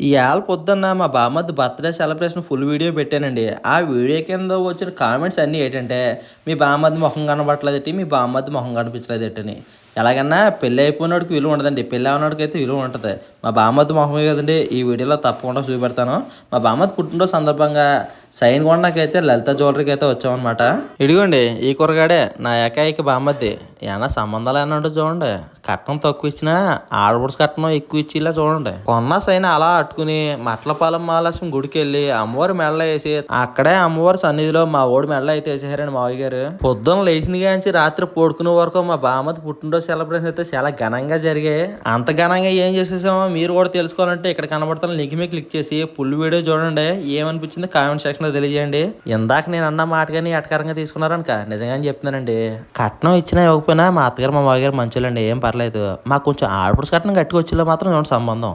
ఇవాళ పొద్దున్న మా బామ్మద్ది బర్త్డే సెలబ్రేషన్ ఫుల్ వీడియో పెట్టానండి. ఆ వీడియో కింద వచ్చిన కామెంట్స్ అన్నీ ఏంటంటే మీ బామ్మద్ది మొహం కనబట్టలేదటి మీ బామ్మద్ది మొహం కనిపించలేదటని. ఎలాగన్నా పెళ్ళి అయిపోయినోడికి విలువ ఉండదండి. పెళ్ళి అయినోడికి అయితే విలువ ఉంటుంది. మా బామ్మద్దు మొహమే కదండి. ఈ వీడియోలో తప్పకుండా చూపెడతాను. మా బామ్మద్ది పుట్టినరోజు సందర్భంగా సైన్ కొండకైతే లలిత జ్యువెలరీకి అయితే వచ్చామన్నమాట. ఇడిగోండి ఈ కూరగాడే నా ఏకాయిక బామ్మద్ది. ఏమన్నా సంబంధాలు అన్నట్టు చూడండి. కట్నం తక్కువ ఇచ్చినా ఆడబుడ్స్ కట్నం ఎక్కువ ఇచ్చిలా చూడండి. కొన్న సైన్ అలా అట్టుకుని మట్లపాలెం మహాలక్ష్మి గుడికి వెళ్ళి అమ్మవారి మెడలో వేసి అక్కడే అమ్మవారి సన్నిధిలో మా ఓడి మెడలో అయితే వేసేసారండి మావయ్య గారు. పొద్దున్న లేచిన గాంచి రాత్రి పడుకునే వరకు మా బామ్మది పుట్టినరోజు సెలబ్రేషన్ అయితే చాలా ఘనంగా జరిగాయి. అంత ఘనంగా ఏం చేసేసామో మీరు కూడా తెలుసుకోవాలంటే ఇక్కడ కనబడుతున్న లింక్ మీద క్లిక్ చేసి ఫుల్ వీడియో చూడండి. ఏమనిపించింది కామెంట్ సెక్షన్లో తెలియజేయండి. ఇందాక నేను అన్న మాట కానీ ఎటకరంగా తీసుకున్నారనుక నిజంగానే చెప్తున్నానండి. కట్నం ఇచ్చినా ఇవ్వకపోయినా మా అత్తగారు మా మామగారు మంచోళ్ళండి. ఏం పర్లేదు. మాకు కొంచెం ఆడపడుచు కట్నం కట్టుకొచ్చేలా మాత్రం సంబంధం?